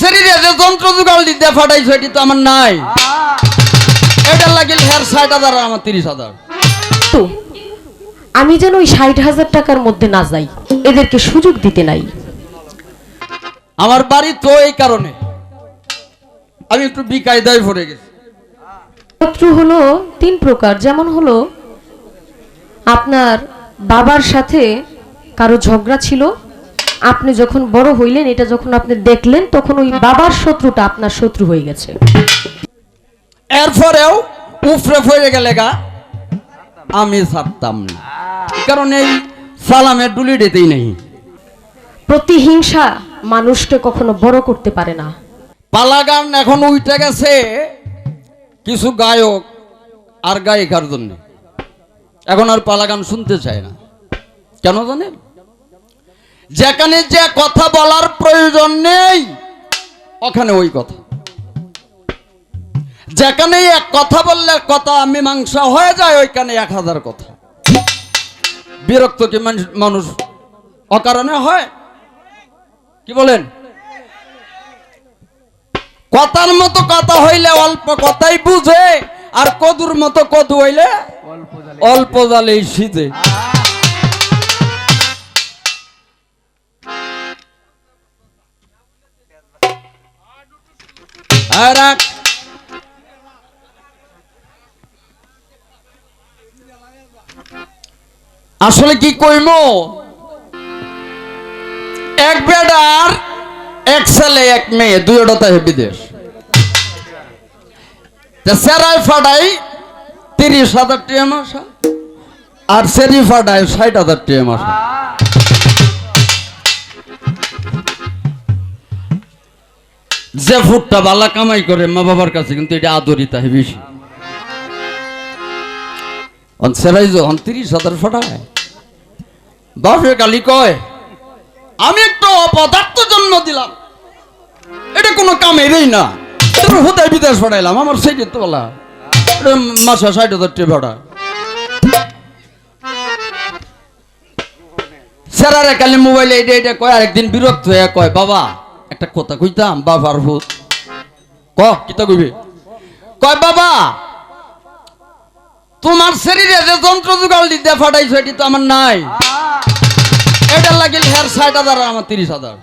শরীরে যে যন্ত্র যুগাল দিতে ফাটাইছো এটি তো আমার নাই। এটা লাগিল হের ষাট হাজার আর আমার তিরিশ হাজার। তো আমি যেন ওই ষাট হাজার টাকার মধ্যে না যাই এদেরকে সুযোগ দিতে নাই। আমার বাড়ি তো এই কারণে। আমি একটু বিকায়দায় পড়ে গেছি। শত্রু হলো তিন প্রকার যেমন হলো আপনার বাবার সাথে কারও ঝগড়া ছিল আপনি যখন বড় হইলেন এটা যখন আপনি দেখলেন তখন ওই বাবার শত্রুটা আপনার শত্রু হয়ে গেছে। এরপরেও উফরে ফরে গেলে গা আমি ছাড়তাম না। কারণ এই সালামের ডুলি ডেতেই নেই। প্রতিহিংসা মানুষকে কখনো বড় করতে পারে না। পালাগান এখন উইটে গেছে কিছু গায়ক আর গায়িকার জন্য। এখন আর পালাগান শুনতে চায় না। কেন জানেন? যেখানে যে কথা বলার প্রয়োজন নেই ওখানে ওই কথা। যেখানে এক কথা বললে কথা মীমাংসা হয়ে যায় ওইখানে এক হাজার কথা। বিরক্ত কি মানুষ- অকারণে হয়? কি বলেন? কথার মতো কথা হইলে অল্প কথাই বুঝে আর কদুর মতো কদু হইলে অল্প জালেই শীতে রাখ। আসলে কি কইম? এক বেডার এক ছেলে, এক মেয়ে, দুইটা তাই বিদেশ। সেরাই ফাটাই তিরিশ হাজার টিয়া মাসা, আর সেরি ফাটাই ষাট হাজার টিয়া মাসা। যে ফুটটা বালা কামাই করে মা বাবার কাছে, কিন্তু এটা আদরিত হয় বেশি। তিরিশ হাজার ফাটায়। বাপে কালি কয়, আমি একটা অপদার্থ জন্ম দিলাম। এটা কোনো কামেরই না। হুদায় বিদেশ পাঠাইলাম আমার সেইটা তো বলা। মাসে ষাট হাজার টাকা ভাড়া স্যারারে কালি মোবাইলে এটা এটা কয়, আরেকদিন বিরক্ত হয়ে কয়, বাবা একটা কথা কইতাম, বাবার ভূত। ক, কিতা কইবে? কয়, বাবা, তোমার শরীরে যে যন্ত্র যুগাল দিতে ফাটাইছো, এটি তো আমার নাই। এটা লাগিল হের ষাট হাজার আমার তিরিশ হাজার।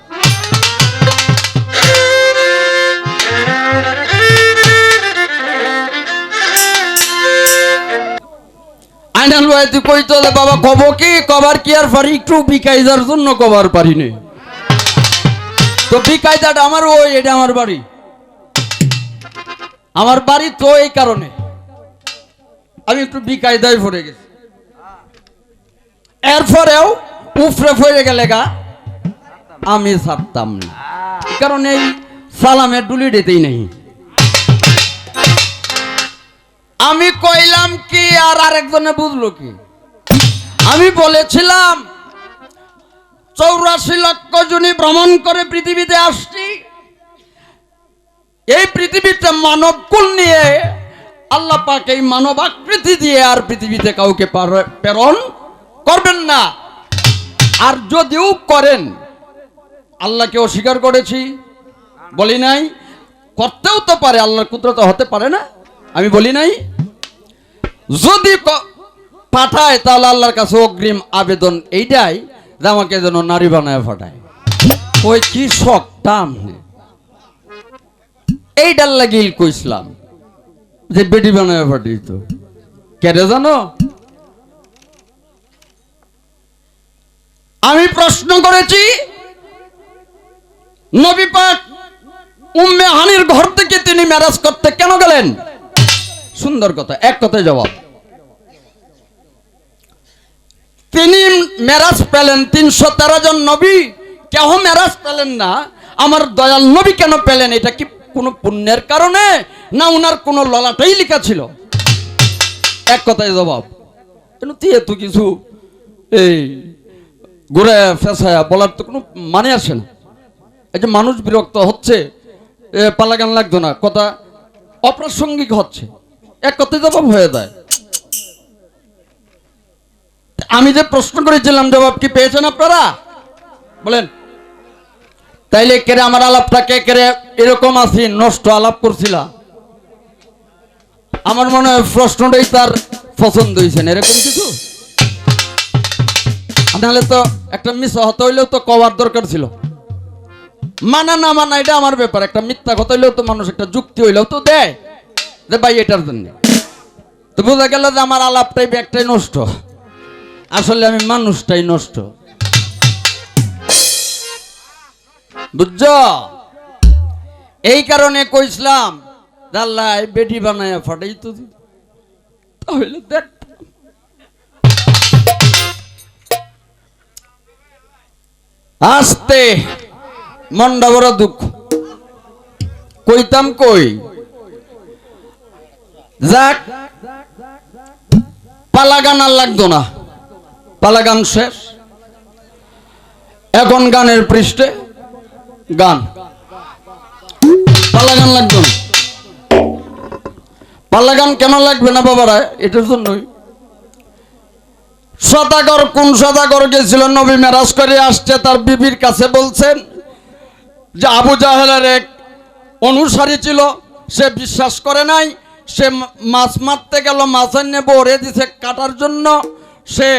আইনাল ভাই, তুই কই তোলে বাবা কব কি? কবার কি আর পারি? একটু বিকাইজার জন্য কবার পারি নে তো বিকাইজাটা আমার ওই, এটা আমার বাড়ি। আমার বাড়ি তো এই কারণে। আমি একটু বিকায়দায় পড়ে গেছি। এরপরেও উফরে ফরে গেলে গা, আমি ছাড়তাম না। কারণ এই সালামের ডুলি ডেতেই নেই। আমি কইলাম কি, আর আরেকজনে বুঝলো কি? আমি বলেছিলাম চৌরাশি লক্ষ জনী ভ্রমণ করে পৃথিবীতে আসছি। এই পৃথিবীতে মানব কুল নিয়ে আল্লাহ পাক এই মানব আকৃতি দিয়ে আর পৃথিবীতে কাউকে প্রেরণ করবেন না। আর যদিও করেন, আল্লাহকে অস্বীকার করেছি, বলি নাই, করতেও তো পারে, আল্লাহর কুদরত হতে পারে না, আমি বলি নাই। যদি পাঠায় তাহলে আল্লাহর কাছে অগ্রিম আবেদন এইটাই আমাকে যেন নারী বানায় পাঠায় ওই কি শখটাম এইটার লাগিল কইসলাম যে বেটি বানায় পাঠিয়ে তো কেটে জানো? আমি প্রশ্ন করেছি, নবী পাক উম্মে হানির ঘর থেকে তিনি ম্যারেজ করতে কেন গেলেন? সুন্দর কথা, এক কথায় জবাব। তিনি মেরাজ পেলেন। তিনশো তেরো জন নবী। কেহ মেরাজ পেলেন না। আমার দয়াল নবী কেন পেলেন? এটা কি কোনো পুণ্যের কারণে? না উনার কোনো ললাটাই লেখা ছিল? এক কথায় জবাব। তুই এত কিছু এই ঘুরে ফেসায়া বলার তো কোনো মানে আসে না। এই যে মানুষ বিরক্ত হচ্ছে পালাগান লাগতো না। কথা অপ্রাসঙ্গিক হচ্ছে। এক কথায় জবাব হয়ে যায়। আমি যে প্রশ্ন করেছিলাম, জবাব কি পেয়েছেন আপনারা? বলেন। তাইলে কেরে আমার আলাপটা কে কেরে এরকম আছি, নষ্ট আলাপ করছিলা? আমার মনে হয় প্রশ্নটাই তার পছন্দ হয়েছে এরকম কিছু? নাহলে তো একটা মিস হতে হইলেও তো কবার দরকার ছিল। মানা না মানা, এটা আমার ব্যাপার। একটা মিথ্যা কথা হইলেও তো মানুষ একটা যুক্তি হইলেও তো দেয়। যে ভাই, এটার জন্য। তো বোঝা গেল যে আমার আলাপটাই ব্যাগটাই নষ্ট। আসলে আমি মানুষটাই নষ্ট। বুঝছ? এই কারণে কইছিলাম আল্লাহ বেটি বানায় ফাটাই তো। তাহলে দেখ। আসতে, মনটা বড় দুঃখ। কইতাম কই? যাক পালা গান লাগতো না। পালা গান শেষ। এখন গানের পৃষ্ঠে গান। পালা গান লাগতো না। পালা গান কেন লাগবে না বাবারা? এটার জন্যই। সদাগর, কোন সদাগর গেছিল? নবী মেরাজ করে আসছে, তার বিবির কাছে বলছেন যে আবু জাহেলের এক অনুসারী ছিল, সে বিশ্বাস করে নাই, সে মাছ মারতে গেল, মাছ এনে বরে দিছে কাটার জন্য। সে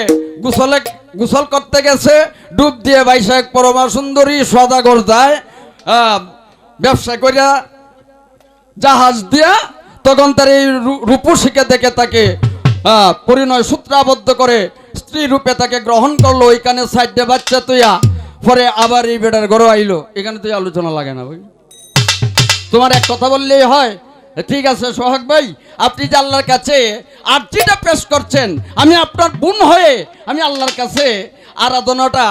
গোসলে গোসল করতে গেছে, ডুব দিয়ে বাইশে এক পরমা সুন্দরী সদাগর যায় ব্যবসা করিয়া জাহাজ দিয়া তখন তার এই রূপসীকে দেখে তাকে পরিণয় সূত্রাবদ্ধ করে স্ত্রী রূপে তাকে গ্রহণ করল, ওইখানে সাইডে বাচ্চা তুইয়া, পরে আবার এই বেটার ঘরে আইলো। এখানে তুই আলোচনা লাগে না ভাই। তোমার এক কথা বললেই হয় ঠিক আছে, সোহাগ ভাই, আপনি যে আল্লাহর কাছে আর্জিটা পেশ করছেন, আমি আপনার বোন হয়ে আমি আল্লাহর কাছে আরাধনাটা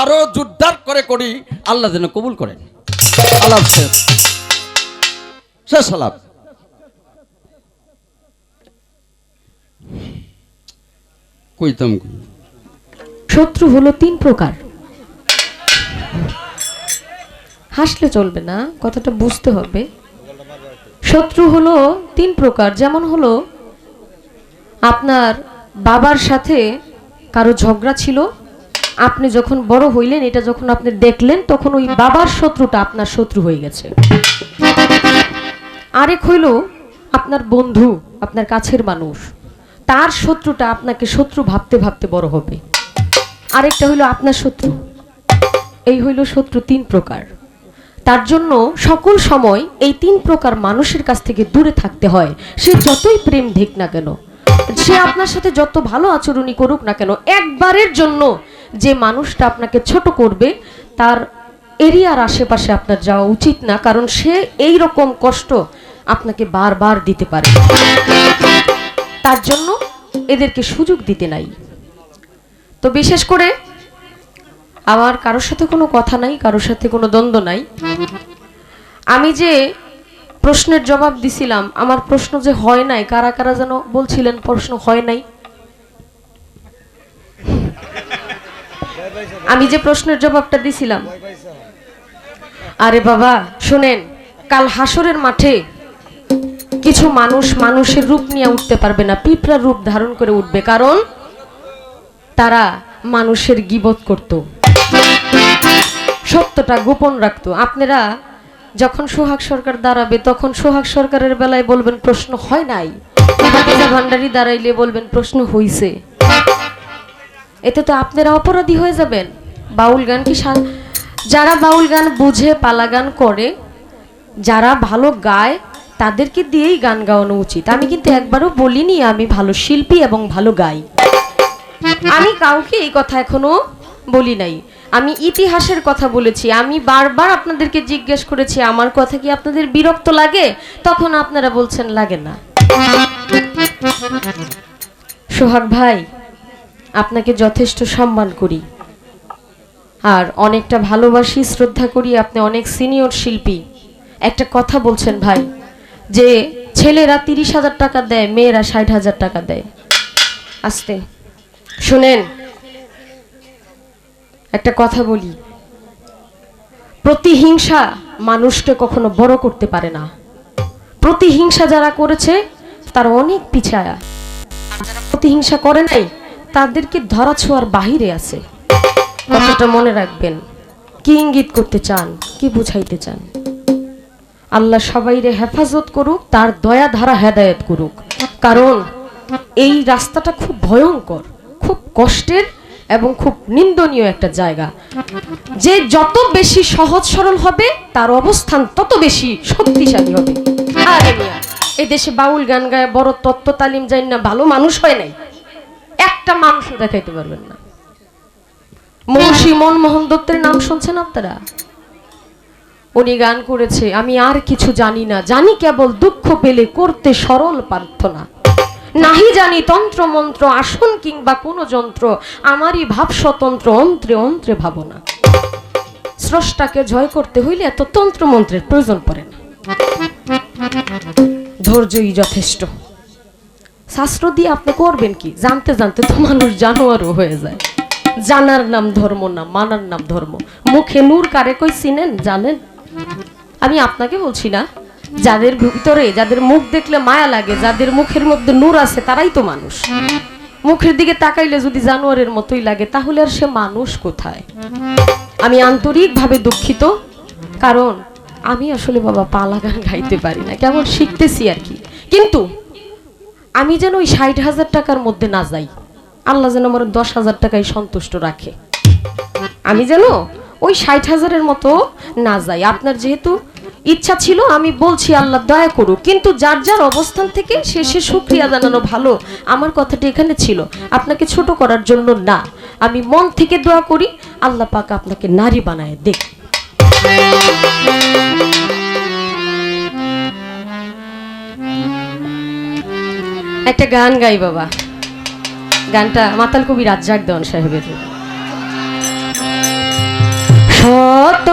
আরও জোরদার করে করি, আল্লাহ যেন কবুল করেন। আলাপ শেষ শেষ আলাপ কইতাম শত্রু হলো তিন প্রকার। হাসলে চলবে না, কথাটা বুঝতে হবে। শত্রু হলো তিন প্রকার। যেমন হলো, আপনার বাবার সাথে কারও ঝগড়া ছিল, আপনি যখন বড় হইলেন, এটা যখন আপনি দেখলেন, তখন ওই বাবার শত্রুটা আপনার শত্রু হয়ে গেছে। আরেক হইল, আপনার বন্ধু, আপনার কাছের মানুষ, তার শত্রুটা আপনাকে শত্রু ভাবতে ভাবতে বড় হবে। আরেকটা হইল, আপনার শত্রু। এই হইল শত্রু তিন প্রকার। তার জন্য সকল সময় এই তিন প্রকার মানুষের কাছ থেকে দূরে থাকতে হয়। সে যতই প্রেম দেখ না কেন, সে আপনার সাথে যত ভালো আচরণই করুক না কেন, একবারের জন্য যে মানুষটা আপনাকে ছোট করবে, তার এরিয়ার আশেপাশে আপনার যাওয়া উচিত না, কারণ সে এই রকম কষ্ট আপনাকে বারবার দিতে পারে। তার জন্য এদেরকে সুযোগ দিতে নাই। তো বিশেষ করে আমার কারোর সাথে কোনো কথা নাই, কারোর সাথে কোনো দ্বন্দ্ব নাই। আমি যে প্রশ্নের জবাব দিছিলাম, আমার প্রশ্ন যে হয় নাই, কারা কারা যেন বলছিলেন প্রশ্ন হয় নাই? আমি যে প্রশ্নের জবাবটা দিছিলাম, আরে বাবা, শুনেন, কাল হাসরের মাঠে কিছু মানুষ মানুষের রূপ নিয়ে উঠতে পারবে না, পিঁপড়ার রূপ ধারণ করে উঠবে, কারণ তারা মানুষের গিবত করত। সত্যটা গোপন রাখতো। আপনারা যখন সোহাগ সরকার দাঁড়াবে, তখন সোহাগ সরকারের বেলায় বলবেন, প্রশ্ন হয় নাই? ভান্ডারি দাঁড়াইলে বলবেন, প্রশ্ন হইছে। এতে তো আপনারা অপরাধী হয়ে যাবেন। বাউল গান কি যারা বাউল গান বুঝে, পালা গান করে, যারা ভালো গায়, তাদেরকে দিয়েই গান গাওয়ানো উচিত। আমি কিন্তু একবারও বলিনি আমি ভালো শিল্পী এবং ভালো গাই আমি কাউকে এই কথা এখনও বলি নাই। আমি ইতিহাসের কথা বলেছি, আমি বারবার আপনাদেরকে জিজ্ঞেস করেছি, আমার কথা কি আপনাদের বিরক্ত লাগে? তখন আপনারা বলছেন, লাগে না। সোহাগ ভাই, আপনাকে যথেষ্ট সম্মান করি। আর অনেকটা ভালোবাসি, শ্রদ্ধা করি, আপনি অনেক সিনিয়র শিল্পী। একটা কথা বলছেন ভাই, যে ছেলেরা তিরিশ হাজার টাকা দেয়, মেয়েরা ষাট হাজার টাকা দেয়। আসতে, শুনেন একটা কথা বলি। প্রতিহিংসা মানুষকে কখনো বড় করতে পারে না। প্রতিহিংসা যারা করেছে, তারা অনেক পিছায়া প্রতিহিংসা করে নাই, তাদেরকে ধরা ছোঁয়ার বাহিরে আছে। কথাটা মনে রাখবেন। কি ইঙ্গিত করতে চান, কি বুঝাইতে চান? আল্লাহ সবাইরে হেফাজত করুক, তার দয়া ধারা হেদায়ত করুক। কারণ, এই রাস্তাটা খুব ভয়ঙ্কর, খুব কষ্টের এবং খুব নিন্দনীয় একটা জায়গা। যে যত বেশি সহজ সরল হবে, তার অবস্থান তত বেশি শক্তিশালী হবে। এই দেশে বাউল গান গায়, বড় তত্ত্ব তালিম যাই না, ভালো মানুষ হয় নাই। একটা মানুষও দেখাইতে পারবেন না। মৌসী মনমোহন দত্তের নাম শুনছেন আপনারা? উনি গান করেছে, আমি আর কিছু জানি না। জানি কেবল দুঃখ পেলে করতে সরল প্রার্থনা। নাহি জানি তন্ত্র মন্ত্র আসন কিংবা কোনো যন্ত্র, আমারই ভাব স্বতন্ত্র, অন্ত্রে অন্ত্রে ভাবনা। স্রষ্টাকে জয় করতে হইলে এত তন্ত্র মন্ত্রের প্রয়োজন পড়ে না। ধৈর্যই যথেষ্ট। শাস্ত্র দিয়ে আপনি করবেন কি? জানতে জানতে তো মানুষ জানোয়ারও হয়ে যায়। জানার নাম ধর্ম না, মানার নাম ধর্ম। মুখে নূর কারে কই চিনেন? জানেন? আমি আপনাকে বলছি না যাদের ভিতরে, যাদের মুখ দেখলে মায়া লাগে, যাদের মুখের মধ্যে নূর আছে, তারাই তো মানুষ। মুখের দিকে তাকাইলে যদি জানোয়ারের মতোই লাগে, তাহলে আর সে মানুষ কোথায়? আমি আন্তরিকভাবে দুঃখিত, কারণ আমি আসলে বাবা পালা গান গাইতে পারি না, কেমন শিখতেছি আর কি। কিন্তু আমি যেন ওই ষাট হাজার টাকার মধ্যে না যাই, আল্লাহ যেন আমার দশ হাজার টাকায় সন্তুষ্ট রাখে। আমি যেন ওই ষাট হাজারের মতো না যাই। আপনার যেহেতু ইচ্ছা ছিল, আমি বলছি, আল্লাহ দয়া করুক। কিন্তু যার যার অবস্থান থেকে সে সে সুক্রিয়া জানানো ভালো, আমার কথাটি এখানে ছিল। আপনাকে ছোট করার জন্য না, আমি মন থেকে দোয়া করি, আল্লাহ পাক আপনাকে নারী বানায় দেখ একটা গান গাই বাবা। গানটা মাতাল কবি রাজ্জাক দেওয়ান সাহেবের। শত